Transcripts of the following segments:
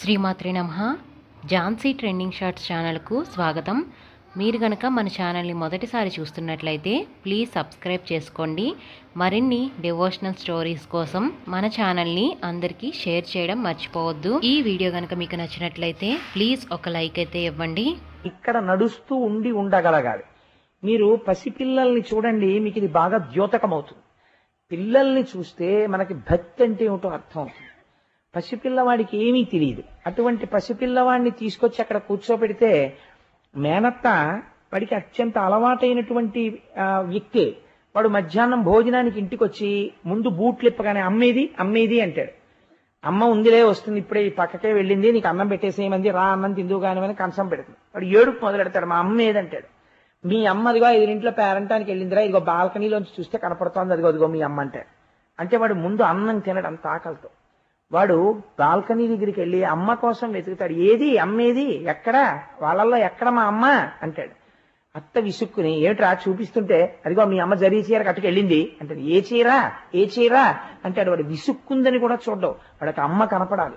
శ్రీమాత్రి నమ. Jhansi trending shorts ఛానల్కు స్వాగతం. మీరు గనక మన ఛానల్ని మొదటిసారి చూస్తున్నట్లయితే ప్లీజ్ సబ్స్క్రైబ్ చేసుకోండి. మరిన్ని డివోషనల్ స్టోరీస్ కోసం మన ఛానల్ని అందరికీ షేర్ చేయడం మర్చిపోవద్దు. ఈ వీడియో గనక మీకు నచ్చినట్లయితే ప్లీజ్ ఒక లైక్ అయితే ఇవ్వండి. ఇక్కడ నడుస్తూ ఉండి ఉండగలగాలి. మీరు పసిపిల్లల్ని చూడండి మీకు ఇది బాగా ద్యోతకమవుతుంది. పిల్లల్ని చూస్తే మనకి భక్తి అంటే ఏమిటో అర్థం అవుతుంది పసిపిల్లవాడికి ఏమీ తెలియదు. అటువంటి పసిపిల్లవాడిని తీసుకొచ్చి అక్కడ కూర్చోబెడితే మేనత్త వాడికి అత్యంత అలవాటైనటువంటి వ్యక్తి వ్యక్తే. వాడు మధ్యాహ్నం భోజనానికి ఇంటికి వచ్చి ముందు బూట్లు ఇప్పగానే అమ్మేది అమ్మేది అంటాడు. అమ్మ ఉందిలే వస్తుంది ఇప్పుడే ఈ పక్కకే వెళ్ళింది నీకు అన్నం పెట్టేసేయమంది రా అన్నం తిందువు కానివని కంచం పెడుతుంది. వాడు ఏడుపు మొదలెడతాడు మా అమ్మ ఏదంటాడు. మీ అమ్మ అదిగో ఎదురింట్లో పేరంటానికి వెళ్ళిందిరా ఇదిగో బాల్కనీలోంచి చూస్తే కనపడుతోంది అదిగో అదిగో మీ అమ్మ అంటాడు. అంటే వాడు ముందు అన్నం తినడం అంత వాడు బాల్కనీ దగ్గరికి వెళ్ళి అమ్మ కోసం వెతుకుతాడు. ఏది? అమ్మేది ఎక్కడ? వాళ్ళల్లో ఎక్కడ మా అమ్మ? అంటాడు. అత్త విసుక్కుని ఏమిట్రా చూపిస్తుంటే అదిగో మీ అమ్మ జరీ చీర కట్టుకెళ్ళింది అంటాడు. ఏ చీర? ఏ చీర? అంటాడు. వాడు విసుక్కుందని కూడా చూడవు వాడికి అమ్మ కనపడాలి.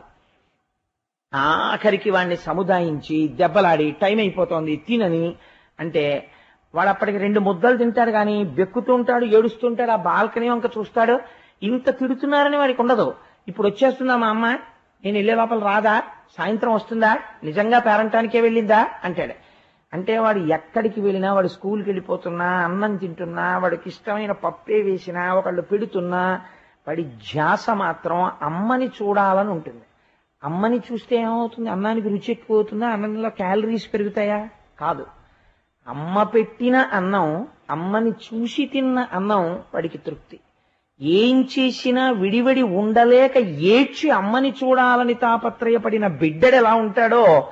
ఆఖరికి వాడిని సముదాయించి దెబ్బలాడి టైం అయిపోతోంది తినని. అంటే వాడు అప్పటికి రెండు ముద్దలు తింటాడు కానీ బెక్కుతుంటాడు ఏడుస్తుంటాడు ఆ బాల్కనీ వంక చూస్తాడు. ఇంత తిడుతున్నారని వాడికి ఉండదు. ఇప్పుడు వచ్చేస్తుందా మా అమ్మ? నేను వెళ్ళే లోపల రాదా? సాయంత్రం వస్తుందా? నిజంగా పేరంటానికే వెళ్ళిందా? అంటాడు. అంటే వాడు ఎక్కడికి వెళ్ళినా వాడు స్కూల్కి వెళ్ళిపోతున్నా అన్నం తింటున్నా వాడికి ఇష్టమైన పప్పే వేసినా ఒకళ్ళు పెడుతున్నా వాడి ధ్యాస మాత్రం అమ్మని చూడాలని ఉంటుంది. అమ్మని చూస్తే ఏమవుతుంది? అన్నానికి రుచి ఎక్కువ అవుతుందా అన్నంలో క్యాలరీస్ పెరుగుతాయా? కాదు. అమ్మ పెట్టిన అన్నం అమ్మని చూసి తిన్న అన్నం వాడికి తృప్తి. ఏం చేసినా విడివడి ఉండలేక ఏడ్చి అమ్మని చూడాలని తాపత్రయపడిన బిడ్డడు ఎలా ఉంటాడో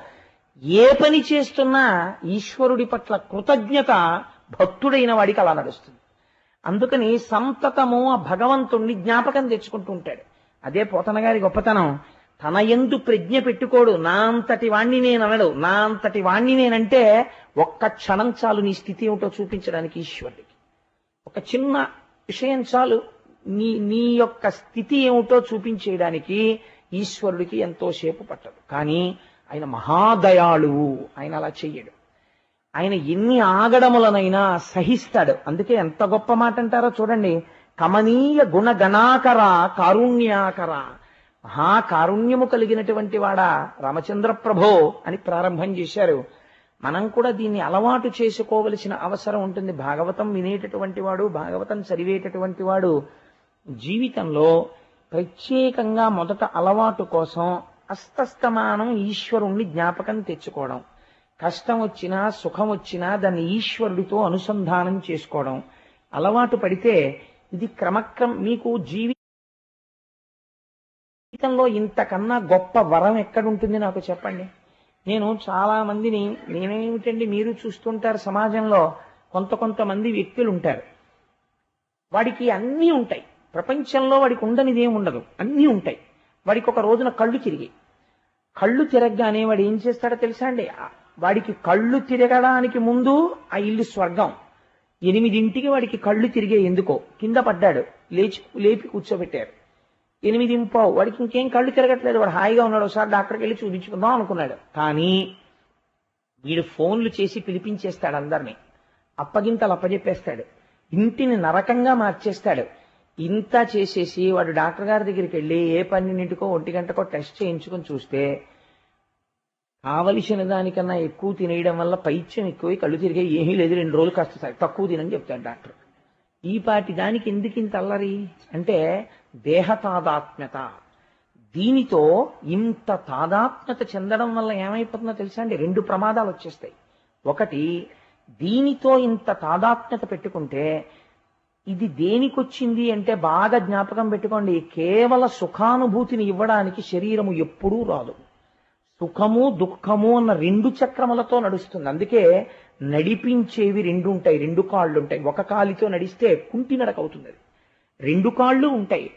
ఏ పని చేస్తున్నా ఈశ్వరుడి పట్ల కృతజ్ఞత భక్తుడైన వాడికి అలా నడుస్తుంది. అందుకని సంతతము ఆ భగవంతుణ్ణి జ్ఞాపకం తెచ్చుకుంటూ ఉంటాడు. అదే పోతన గారి గొప్పతనం. తన ఎందు ప్రజ్ఞ పెట్టుకోడు. నా అంతటి వాణ్ణి నేను అనడు. నా అంతటి వాణ్ణి నేనంటే ఒక్క క్షణం చాలు నీ స్థితి ఏమిటో చూపించడానికి ఈశ్వరుడికి. ఒక చిన్న విషయం చాలు. నీ నీ యొక్క స్థితి ఏమిటో చూపించేయడానికి ఈశ్వరుడికి ఎంతో సేపు పట్టదు. కానీ ఆయన మహాదయాళువు ఆయన అలా చెయ్యడు. ఆయన ఎన్ని ఆగడములనైనా సహిస్తాడు. అందుకే ఎంత గొప్ప మాట అంటారో చూడండి. కమనీయ గుణగణాకర కారుణ్యాకర మహాకారుణ్యము కలిగినటువంటి వాడా రామచంద్ర ప్రభో అని ప్రారంభం చేశారు. మనం కూడా దీన్ని అలవాటు చేసుకోవలసిన అవసరం ఉంటుంది. భాగవతం వినేటటువంటి వాడు భాగవతం చదివేటటువంటి వాడు జీవితంలో ప్రత్యేకంగా మొదట అలవాటు కోసం అస్తస్తమానం ఈశ్వరుణ్ణి జ్ఞాపకం తెచ్చుకోవడం. కష్టం వచ్చినా సుఖం వచ్చినా దాన్ని ఈశ్వరుడితో అనుసంధానం చేసుకోవడం. అలవాటు పడితే ఇది క్రమక్రమ మీకు జీవి జీవితంలో ఇంతకన్నా గొప్ప వరం ఎక్కడుంటుంది నాకు చెప్పండి. నేను చాలా మందిని నేనేమిటండి మీరు చూస్తుంటారు సమాజంలో కొంత కొంతమంది వ్యక్తులు ఉంటారు వాడికి అన్నీ ఉంటాయి. ప్రపంచంలో వాడికి ఉండనిది ఏమి ఉండదు. అన్నీ ఉంటాయి. వాడికి ఒక రోజున కళ్ళు తిరిగి. కళ్ళు తిరగగానే వాడు ఏం చేస్తాడో తెలుసా అండి? వాడికి కళ్ళు తిరగడానికి ముందు ఆ ఇల్లు స్వర్గం. ఎనిమిదింటికి వాడికి కళ్ళు తిరిగే ఎందుకో. కింద పడ్డాడు. లేచి లేపి కూర్చోబెట్టారు. ఎనిమిది ఇంపావు వాడికి ఇంకేం కళ్ళు తిరగట్లేదు. వాడు హాయిగా ఉన్నాడు. ఒకసారి డాక్టర్కి వెళ్ళి చూపించుకుందాం అనుకున్నాడు. కానీ వీడు ఫోన్లు చేసి పిలిపించేస్తాడు అందరినీ. అప్పగింతలు అప్పజెప్పేస్తాడు. ఇంటిని నరకంగా మార్చేస్తాడు. ఇంత చేసేసి వాడు డాక్టర్ గారి దగ్గరికి వెళ్ళి ఏ పన్నెండింటికో ఒంటి గంటకో టెస్ట్ చేయించుకొని చూస్తే కావలసిన దానికన్నా ఎక్కువ తినేయడం వల్ల పైత్యం ఎక్కువై కళ్ళు తిరిగే ఏమీ లేదు. రెండు రోజులు కాస్త తక్కువ తినని చెప్తాడు డాక్టర్. ఈ పాటి దానికి ఎందుకు ఇంత అల్లరి? అంటే దేహ తాదాత్మ్యత దీనితో ఇంత తాదాత్మ్యత చెందడం వల్ల ఏమైపోతుందో తెలుసా అండి? రెండు ప్రమాదాలు వచ్చేస్తాయి. ఒకటి దీనితో ఇంత తాదాత్మ్యత పెట్టుకుంటే ఇది దేనికొచ్చింది అంటే బాగా జ్ఞాపకం పెట్టుకోండి కేవల సుఖానుభూతిని ఇవ్వడానికి శరీరము ఎప్పుడూ రాదు. సుఖము దుఃఖము అన్న రెండు చక్రములతో నడుస్తుంది. అందుకే నడిపించేవి రెండు ఉంటాయి రెండు కాళ్ళు ఉంటాయి. ఒక కాలితో నడిస్తే కుంటి నడక అవుతుంది అది రెండు కాళ్ళు ఉంటాయి.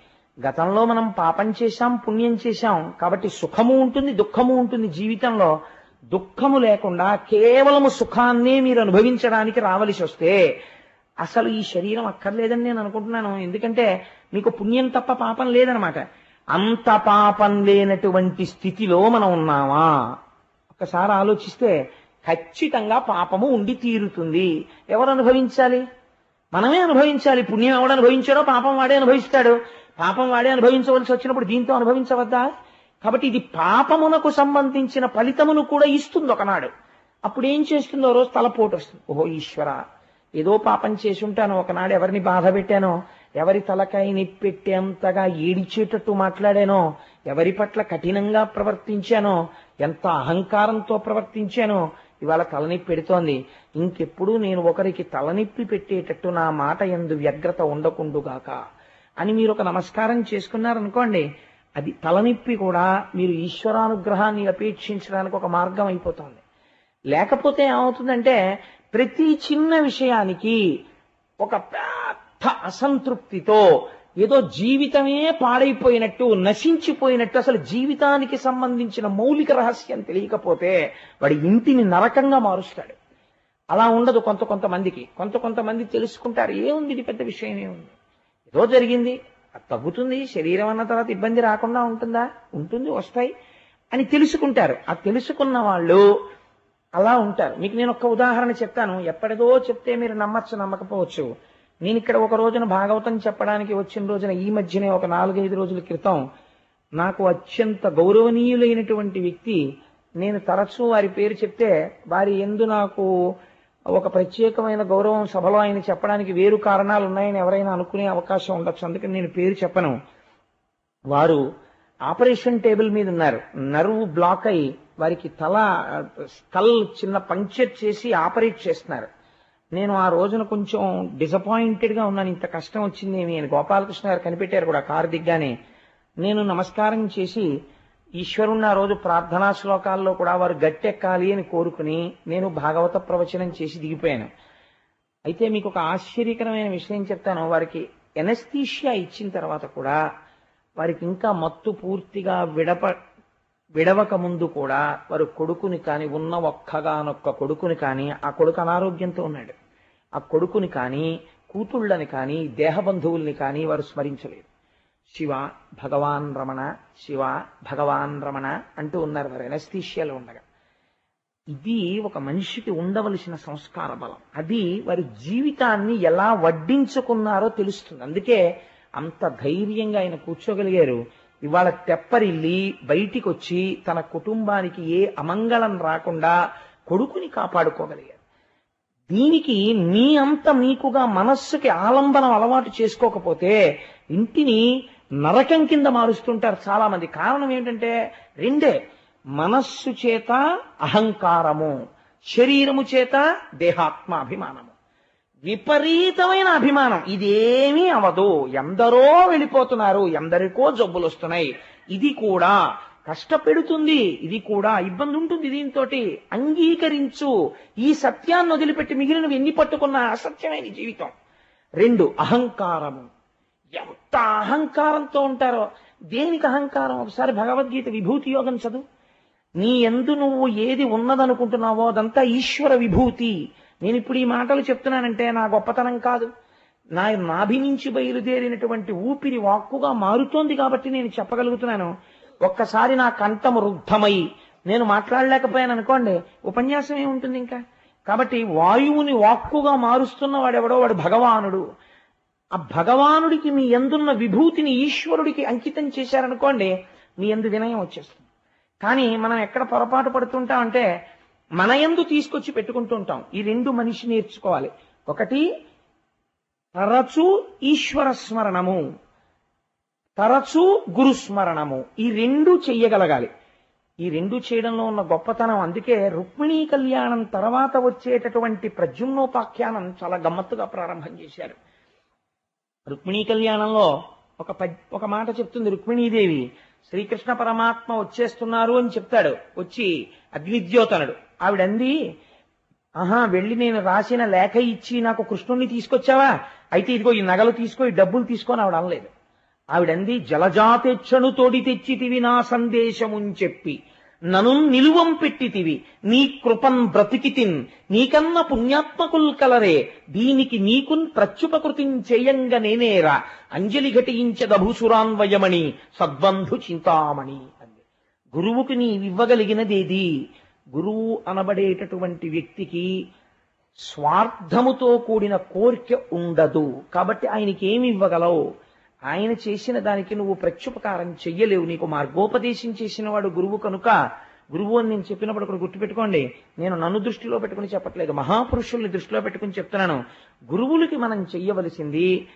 గతంలో మనం పాపం చేశాం పుణ్యం చేశాం కాబట్టి సుఖము ఉంటుంది దుఃఖము ఉంటుంది జీవితంలో. దుఃఖము లేకుండా కేవలము సుఖాన్నే మీరు అనుభవించడానికి రావలసి వస్తే అసలు ఈ శరీరం అక్కర్లేదని నేను అనుకుంటున్నాను. ఎందుకంటే మీకు పుణ్యం తప్ప పాపం లేదనమాట. అంత పాపం లేనటువంటి స్థితిలో మనం ఉన్నామా? ఒకసారి ఆలోచిస్తే ఖచ్చితంగా పాపము ఉండి తీరుతుంది. ఎవరు అనుభవించాలి? మనమే అనుభవించాలి. పుణ్యం ఎవడు అనుభవించాడో పాపం వాడే అనుభవిస్తాడు. పాపం వాడే అనుభవించవలసి వచ్చినప్పుడు దీంతో అనుభవించవద్దా? కాబట్టి ఇది పాపమునకు సంబంధించిన ఫలితమును కూడా ఇస్తుంది ఒకనాడు. అప్పుడు ఏం చేస్తుందో? రోజు తలపోటు వస్తుంది. ఓహో ఈశ్వర! ఏదో పాపం చేసి ఉంటాను ఒకనాడు ఎవరిని బాధ పెట్టానో ఎవరి తలకాయ నిప్పెట్టేంతగా ఏడిచేటట్టు మాట్లాడానో ఎవరి పట్ల కఠినంగా ప్రవర్తించానో ఎంత అహంకారంతో ప్రవర్తించానో ఇవాళ తలనొప్పి పెడుతోంది. ఇంకెప్పుడు నేను ఒకరికి తలనొప్పి పెట్టేటట్టు నా మాట ఎందు వ్యగ్రత ఉండకుండుగాక అని మీరు ఒక నమస్కారం చేసుకున్నారనుకోండి అది తలనొప్పి కూడా మీరు ఈశ్వరానుగ్రహాన్ని అపేక్షించడానికి ఒక మార్గం అయిపోతుంది. లేకపోతే ఏమవుతుందంటే ప్రతి చిన్న విషయానికి ఒక పెద్ద అసంతృప్తితో ఏదో జీవితమే పాడైపోయినట్టు నశించిపోయినట్టు అసలు జీవితానికి సంబంధించిన మౌలిక రహస్యం తెలియకపోతే వాడి ఇంటిని నరకంగా మారుస్తాడు. అలా ఉండదు కొంత కొంతమందికి. కొంత కొంతమంది తెలుసుకుంటారు ఏముంది ఇది పెద్ద విషయం ఏముంది? ఏదో జరిగింది అది తగ్గుతుంది శరీరం అన్న తర్వాత ఇబ్బంది రాకుండా ఉంటుందా? ఉంటుంది వస్తాయి అని తెలుసుకుంటారు. ఆ తెలుసుకున్న వాళ్ళు అలా ఉంటారు. మీకు నేను ఒక ఉదాహరణ చెప్తాను. ఎప్పటిదో చెప్తే మీరు నమ్మచ్చు నమ్మకపోవచ్చు. నేను ఇక్కడ ఒక రోజున భాగవతం చెప్పడానికి వచ్చిన రోజున ఈ మధ్యనే ఒక నాలుగైదు రోజుల క్రితం నాకు అత్యంత గౌరవనీయులైనటువంటి వ్యక్తి నేను తరచూ వారి పేరు చెప్తే వారి ఎందు నాకు ఒక ప్రత్యేకమైన గౌరవం సభలో ఆయన చెప్పడానికి వేరు కారణాలు ఉన్నాయని ఎవరైనా అనుకునే అవకాశం ఉండొచ్చు. అందుకని నేను పేరు చెప్పను. వారు ఆపరేషన్ టేబుల్ మీద ఉన్నారు. నరువు బ్లాక్ అయి వారికి తల స్కల్ చిన్న పంక్చర్ చేసి ఆపరేట్ చేస్తున్నారు. నేను ఆ రోజున కొంచెం డిసప్పాయింటెడ్గా ఉన్నాను. ఇంత కష్టం వచ్చింది. నేను గోపాలకృష్ణ గారు కనిపెట్టారు కూడా కారు దిగ్గానే. నేను నమస్కారం చేసి ఈశ్వరుణ్ణి ఆ రోజు ప్రార్థనా శ్లోకాల్లో కూడా వారు గట్టెక్కాలి అని కోరుకుని నేను భాగవత ప్రవచనం చేసి దిగిపోయాను. అయితే మీకు ఒక ఆశ్చర్యకరమైన విషయం చెప్తాను. వారికి ఎనస్థీషియా ఇచ్చిన తర్వాత కూడా వారికి ఇంకా మత్తు పూర్తిగా విడప విడవక ముందు కూడా వారు కొడుకుని కాని ఉన్న ఒక్కగానొక్క కొడుకుని కాని ఆ కొడుకు అనారోగ్యంతో ఉన్నాడు. ఆ కొడుకుని కానీ కూతుళ్ళని కాని దేహబంధువుల్ని కానీ వారు స్మరించలేదు. శివ భగవాన్ రమణ శివ భగవాన్ రమణ అంటూ ఉన్నారు వారు ఎనస్థీషియాలో ఉండగా. ఇది ఒక మనిషికి ఉండవలసిన సంస్కార బలం. అది వారి జీవితాన్ని ఎలా వడ్డించుకున్నారో తెలుస్తుంది. అందుకే అంత ధైర్యంగా ఆయన కూర్చోగలిగారు. ఇవాళ తెప్పరిల్లి బయటికి వచ్చి తన కుటుంబానికి ఏ అమంగళం రాకుండా కొడుకుని కాపాడుకోగలిగారు దీనికి నీ అంత మీకుగా మనస్సుకి ఆలంబనం అలవాటు చేసుకోకపోతే ఇంటిని నరకం కింద మారుస్తుంటారు చాలా మంది కారణం ఏంటంటే రెండే. మనస్సు చేత అహంకారము శరీరము చేత దేహాత్మాభిమానము. విపరీతమైన అభిమానం. ఇదేమీ అవదు. ఎందరో వెళ్ళిపోతున్నారు. ఎందరికో జబ్బులు వస్తున్నాయి ఇది కూడా కష్టపెడుతుంది. ఇది కూడా ఇబ్బంది ఉంటుంది దీంతో అంగీకరించు. ఈ సత్యాన్ని వదిలిపెట్టి మిగిలినవి ఎన్ని పట్టుకున్న అసత్యమైన జీవితం. రెండు అహంకారము. ఎంత అహంకారంతో ఉంటారో. దేనికి అహంకారం? ఒకసారి భగవద్గీత విభూతి యోగం చదువు. నీ ఎందు నువ్వు ఏది ఉన్నదనుకుంటున్నావో అదంతా ఈశ్వర విభూతి. నేను ఇప్పుడు ఈ మాటలు చెప్తున్నానంటే నా గొప్పతనం కాదు. నా నాభి నుంచి బయలుదేరినటువంటి ఊపిరి వాక్కుగా మారుతోంది కాబట్టి నేను చెప్పగలుగుతున్నాను. ఒక్కసారి నా కంఠం రుద్ధమై నేను మాట్లాడలేకపోయాను అనుకోండి ఉపన్యాసం ఏముంటుంది ఇంకా? కాబట్టి వాయువుని వాక్కుగా మారుస్తున్న వాడెవడో వాడు భగవానుడు. ఆ భగవానుడికి మీ ఎందున్న విభూతిని ఈశ్వరుడికి అంకితం చేశారనుకోండి మీ ఎందు వినయం వచ్చేస్తుంది. కానీ మనం ఎక్కడ పొరపాటు పడుతుంటాం అంటే మన ఎందు తీసుకొచ్చి పెట్టుకుంటూ ఉంటాం ఈ రెండు మనిషి నేర్చుకోవాలి. ఒకటి తరచూ ఈశ్వర స్మరణము. తరచు గురుస్మరణము ఈ రెండు చెయ్యగలగాలి. ఈ రెండు చేయడంలో ఉన్న గొప్పతనం అందుకే రుక్మిణీ కళ్యాణం తర్వాత వచ్చేటటువంటి ప్రజున్నోపాఖ్యానం చాలా గమ్మత్తుగా ప్రారంభం చేశారు. రుక్మిణీ కళ్యాణంలో ఒక ఒక మాట చెప్తుంది రుక్మిణీదేవి. శ్రీకృష్ణ పరమాత్మ వచ్చేస్తున్నారు అని చెప్తాడు. వచ్చి అగ్నిద్యోతనుడు. ఆవిడంది ఆహా వెళ్ళి నేను రాసిన లేఖ ఇచ్చి నాకు కృష్ణుణ్ణి తీసుకొచ్చావా? అయితే ఇదిగో ఈ నగలు తీసుకో ఈ డబ్బులు తీసుకొని ఆవిడ అనలేదు. ఆవిడంది జలజాతెచ్చను తోడి తెచ్చితివి నా సందేశముని చెప్పి నను నిలువం పెట్టితివి నీ కృపన్ బ్రతికితిన్ నీకన్న పుణ్యాత్మకుల్ కలరే దీనికి నీకున్ ప్రత్యుపకృతిం చేయంగ నేనేరా అంజలి ఘటించదభూసురాన్వయమణి సద్బంధు చింతామణి అంది. గురువుకి నీవివ్వగలిగినదేది గురువు అనబడేటటువంటి వ్యక్తికి స్వార్థముతో కూడిన కోరిక ఉండదు. కాబట్టి ఆయనకి ఏమి ఇవ్వగలవు? ఆయన చేసిన దానికి నువ్వు ప్రత్యుపకారం చెయ్యలేవు. నీకు మార్గోపదేశం చేసిన వాడు గురువు కనుక గురువు అని నేను చెప్పినప్పుడు ఇక్కడ గుర్తుపెట్టుకోండి. నేను నన్ను దృష్టిలో పెట్టుకుని చెప్పట్లేదు. మహాపురుషుల్ని దృష్టిలో పెట్టుకుని చెప్తున్నాను. గురువులకి మనం చెయ్యవలసింది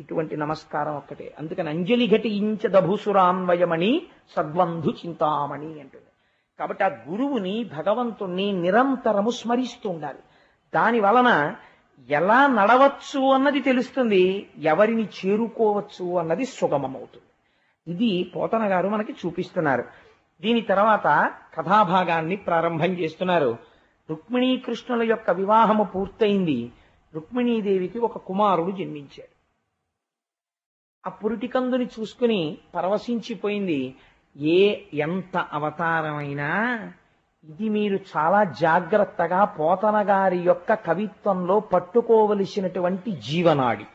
ఇటువంటి నమస్కారం ఒక్కటే. అందుకని అంజలి ఘటించదభూసురాన్వయమణి సద్వంధు చింతామణి అంటుంది. కాబట్టి ఆ గురువుని భగవంతుణ్ణి నిరంతరము స్మరిస్తూ ఉండాలి. దాని వలన ఎలా నడవచ్చు అన్నది తెలుస్తుంది ఎవరిని చేరుకోవచ్చు అన్నది సుగమమవుతుంది. ఇది పోతన గారు మనకి చూపిస్తున్నారు. దీని తర్వాత కథాభాగాన్ని ప్రారంభం చేస్తున్నారు. రుక్మిణీకృష్ణుల యొక్క వివాహము పూర్తయింది. రుక్మిణీదేవికి ఒక కుమారుడు జన్మించాడు. ఆ పురిటికందుని చూసుకుని పరవశించిపోయింది. ఏ ఎంత అవతారమైనా ఇది మీరు చాలా జాగ్రత్తగా పోతన గారి యొక్క కవిత్వంలో పట్టుకోవలసినటువంటి జీవనాడి.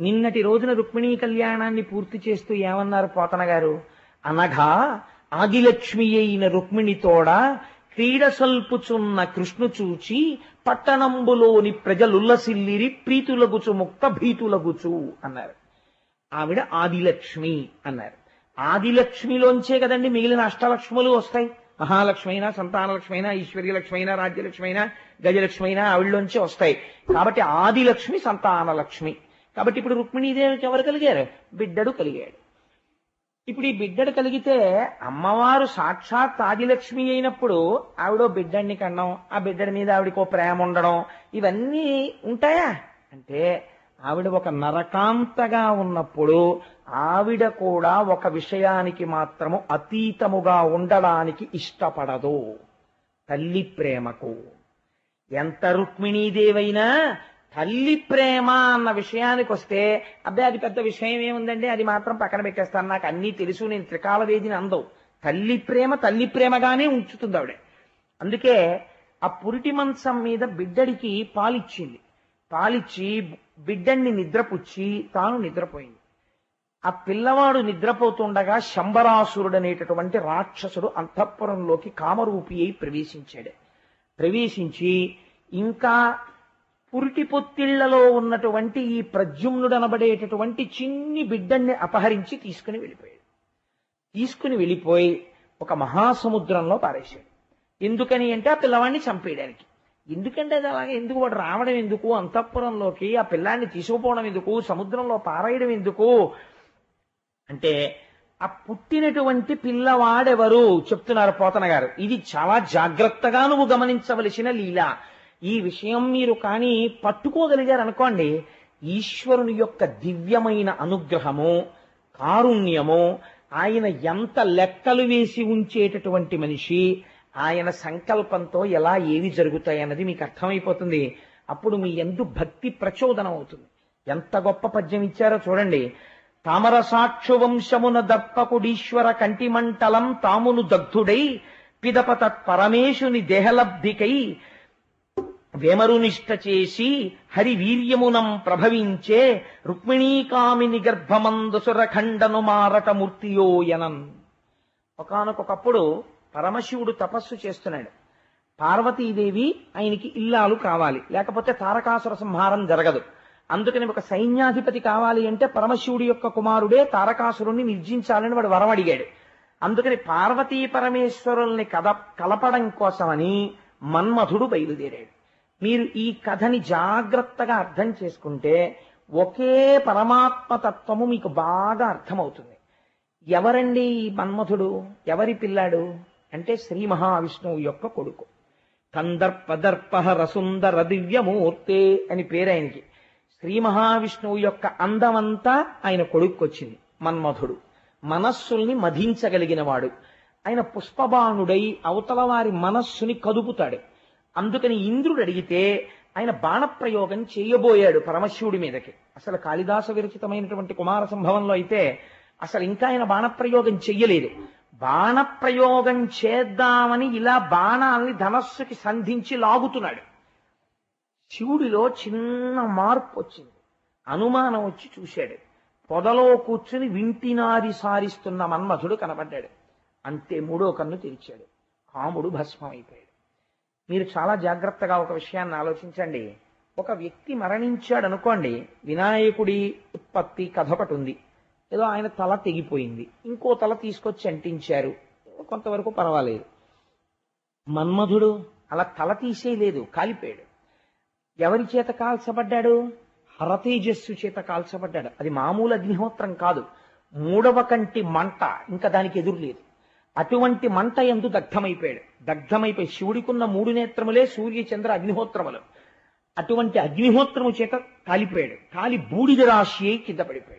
నిన్నటి రోజున రుక్మిణీ కళ్యాణాన్ని పూర్తి చేస్తూ ఏమన్నారు పోతన గారు అనగా ఆదిలక్ష్మి అయిన రుక్మిణితోడ క్రీడ సల్పుచున్న కృష్ణు చూచి పట్టణంబులోని ప్రజలుల్లసిల్లిరి ప్రీతులగుచు ముక్త భీతులగుచు అన్నారు. ఆవిడ ఆదిలక్ష్మి అన్నారు. ఆదిలక్ష్మిలోంచే కదండి మిగిలిన అష్టలక్ష్ములు వస్తాయి. మహాలక్ష్మి అయినా సంతానలక్ష్మి అయినా ఈశ్వర్యలక్ష్మి అయినా రాజ్యలక్ష్మి అయినా గజలక్ష్మి అయినా ఆవిడలోంచే వస్తాయి. కాబట్టి ఆదిలక్ష్మి సంతానలక్ష్మి. కాబట్టి ఇప్పుడు రుక్మిణీదేవికి ఎవరు కలిగారు? బిడ్డడు కలిగాడు. ఇప్పుడు ఈ బిడ్డడు కలిగితే అమ్మవారు సాక్షాత్ ఆదిలక్ష్మి అయినప్పుడు ఆవిడో బిడ్డడిని కనడం ఆ బిడ్డడి మీద ఆవిడకో ప్రేమ ఉండడం ఇవన్నీ ఉంటాయా? అంటే ఆవిడ ఒక నరకాంతగా ఉన్నప్పుడు ఆవిడ కూడా ఒక విషయానికి మాత్రము అతీతముగా ఉండడానికి ఇష్టపడదు. తల్లి ప్రేమకు. ఎంత రుక్మిణీదేవైనా తల్లి ప్రేమ అన్న విషయానికి వస్తే అబ్బాయి అది పెద్ద విషయం ఏముందండి? అది మాత్రం పక్కన పెట్టేస్తాను. నాకు అన్నీ తెలుసు. నేను త్రికాల వేదిని అందవు. తల్లి ప్రేమ తల్లి ప్రేమగానే ఉంచుతుంది ఆవిడ. అందుకే ఆ పురిటి మంచం మీద బిడ్డడికి పాలిచ్చింది. పాలిచ్చి బిడ్డన్ని నిద్రపుచ్చి తాను నిద్రపోయింది. ఆ పిల్లవాడు నిద్రపోతుండగా శంబరాసురుడు అనేటటువంటి రాక్షసుడు అంతఃపురంలోకి కామరూపి అయి ప్రవేశించాడు. ప్రవేశించి ఇంకా పురిటి పొత్తిళ్ళలో ఉన్నటువంటి ఈ ప్రద్యుమ్నుడు అనబడేటటువంటి చిన్ని బిడ్డన్ని అపహరించి తీసుకుని వెళ్ళిపోయాడు. తీసుకుని వెళ్ళిపోయి ఒక మహాసముద్రంలో పారేశాడు. ఎందుకని అంటే ఆ పిల్లవాడిని చంపేయడానికి. ఎందుకంటే అది అలాగే ఎందుకు? వాడు రావడం ఎందుకు? అంతఃపురంలోకి ఆ పిల్లాన్ని తీసుకుపోవడం ఎందుకు? సముద్రంలో పారేయడం ఎందుకు? అంటే ఆ పుట్టినటువంటి పిల్లవాడెవరు? చెప్తున్నారు పోతన గారు. ఇది చాలా జాగ్రత్తగా నువ్వు గమనించవలసిన లీల. ఈ విషయం మీరు కానీ పట్టుకోగలిగారు అనుకోండి ఈశ్వరుని యొక్క దివ్యమైన అనుగ్రహము కారుణ్యము ఆయన ఎంత లెక్కలు వేసి ఉంచేటటువంటి మనిషి ఆయన సంకల్పంతో ఎలా ఏవి జరుగుతాయన్నది మీకు అర్థమైపోతుంది. అప్పుడు మీ ఎందు భక్తి ప్రచోదనం అవుతుంది. ఎంత గొప్ప పద్యం ఇచ్చారో చూడండి. తామర సాక్షు వంశమున దప్పకుడీశ్వర కంటిమంటలం తామును దగ్ధుడై పిదప తత్పరమేశుని దేహలబ్ధికై వేమరునిష్ట చేసి హరి వీర్యమునం ప్రభవించే రుక్మిణీకామిని గర్భమందు సురఖండను మారట మూర్తియోయనన్ ఒకనకొకప్పుడు పరమశివుడు తపస్సు చేస్తున్నాడు. పార్వతీదేవి ఆయనకి ఇల్లాలు కావాలి. లేకపోతే తారకాసుర సంహారం జరగదు. అందుకని ఒక సైన్యాధిపతి కావాలి అంటే పరమశివుడి యొక్క కుమారుడే తారకాసురుణ్ణి నిర్జించాలని వాడు వరం అడిగాడు. అందుకని పార్వతీ పరమేశ్వరుల్ని కద కలపడం కోసమని మన్మధుడు బయలుదేరాడు. మీరు ఈ కథని జాగ్రత్తగా అర్థం చేసుకుంటే ఒకే పరమాత్మ తత్వము మీకు బాగా అర్థమవుతుంది. ఎవరండి ఈ మన్మథుడు ఎవరి పిల్లాడు? అంటే శ్రీ మహావిష్ణువు యొక్క కొడుకు. కందర్పదర్పహర సుందర దివ్యమూర్తే అని పేరు ఆయనకి శ్రీ మహావిష్ణువు యొక్క అందమంతా ఆయన కొడుక్కొచ్చింది మన్మధుడు. మనస్సుల్ని మధించగలిగిన వాడు ఆయన పుష్పబాణుడై అవతల వారి మనస్సుని కదుపుతాడు. అందుకని ఇంద్రుడు అడిగితే ఆయన బాణప్రయోగం చేయబోయాడు పరమశివుడి మీదకి. అసలు కాళిదాస విరచితమైనటువంటి కుమార సంభవంలో అయితే అసలు ఇంకా ఆయన బాణప్రయోగం చెయ్యలేదు. బాణప్రయోగం చేద్దామని ఇలా బాణాల్ని ధనస్సుకి సంధించి లాగుతున్నాడు. శివుడిలో చిన్న మార్పు వచ్చింది. అనుమానం వచ్చి చూశాడు. పొదలో కూర్చుని వింటినారి సారిస్తున్న మన్మధుడు కనబడ్డాడు. అంతే మూడో కన్ను తెరిచాడు. కాముడు భస్మం అయిపోయాడు మీరు చాలా జాగ్రత్తగా ఒక విషయాన్ని ఆలోచించండి. ఒక వ్యక్తి మరణించాడు అనుకోండి వినాయకుడి ఉత్పత్తి కథ ఒకటి ఉంది. ఏదో ఆయన తల తెగిపోయింది. ఇంకో తల తీసుకొచ్చి అంటించారు. కొంతవరకు పర్వాలేదు. మన్మధుడు అలా తల తీసేయలేదు కాలిపోయాడు. ఎవరి చేత కాల్చబడ్డాడు? హరతేజస్సు చేత కాల్చబడ్డాడు. అది మామూలు అగ్నిహోత్రం కాదు. మూడవ కంటి మంట ఇంకా దానికి ఎదురులేదు అటువంటి మంట ఎందు దగ్ధమైపోయాడు. దగ్ధమైపోయి శివుడికున్న మూడు నేత్రములే సూర్య చంద్ర అగ్నిహోత్రములు. అటువంటి అగ్నిహోత్రము చేత కాలిపోయాడు. కాలి బూడిద రాశి అయి కింద పడిపోయాడు.